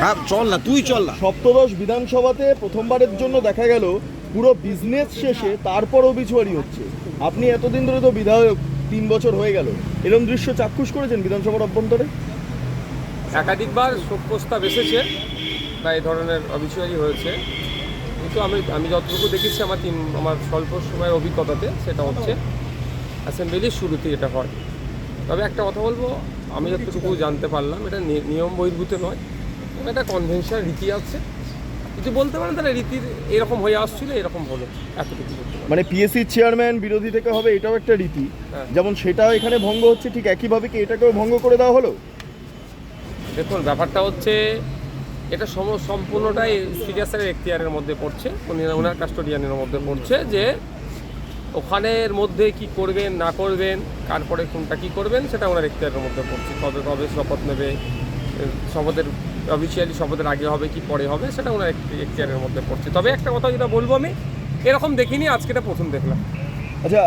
হ্যাঁ চল না তুই চল না। সপ্তদশ বিধানসভাতে প্রথমবারের জন্য দেখা গেল পুরো বিজনেস শেষে তারপর অবিচুয়ারি হচ্ছে। আপনি এতদিন ধরে তো বিধায়ক তিন বছর হয়ে গেল। এরকম দৃশ্য চাক্ষুষ করেছেন বিধানসভার অভ্যন্তরে? একাধিকবার শোক প্রস্তাব এসেছে বা এই ধরনের অবিচুয়ারি হয়েছে। কিন্তু আমি আমি যতটুকু দেখেছি আমার তিন আমার স্বল্প সময়ের অভিজ্ঞতাতে সেটা হচ্ছে। অ্যাসেম্বলির শুরুতে এটা হয়। তবে একটা কথা বলব আমি যতটুকু জানতে পারলাম এটা নিয়ম বহির্ভূত নয় এটা কনভেনশনাল রীতি আছে কিছু বলতে পারেন তাহলে রীতির এরকম হয়ে আসছিল এরকম হলো এতটুকু। মানে পিএসসি চেয়ারম্যান বিরোধী থেকে হবে এটাও একটা রীতি হ্যাঁ। যেমন সেটাও এখানে ভঙ্গ হচ্ছে ঠিক একইভাবে কি এটাকেও ভঙ্গ করে দেওয়া হলো দেখুন ব্যাপারটা হচ্ছে এটা সম সম্পূর্ণটাই সিরিয়াসের এখতিয়ারের মধ্যে পড়ছে উনি ওনার কাস্টোডিয়ানের মধ্যে পড়ছে যে ওখানের মধ্যে কি করবেন, না করবেন, তারপরে কোনটা কি করবেন, সেটা ওনার এখতিয়ারের মধ্যে পড়ছে। কবে কবে শপথ নেবে, শপথের অফিসিয়ালি শপথের আগে হবে কি পরে হবে, সেটা ওনার এখতিয়ারের মধ্যে পড়ছে। তবে একটা কথা যেটা বলব আমি, এরকম দেখিনি, আজকে এটা প্রথম দেখলাম। আচ্ছা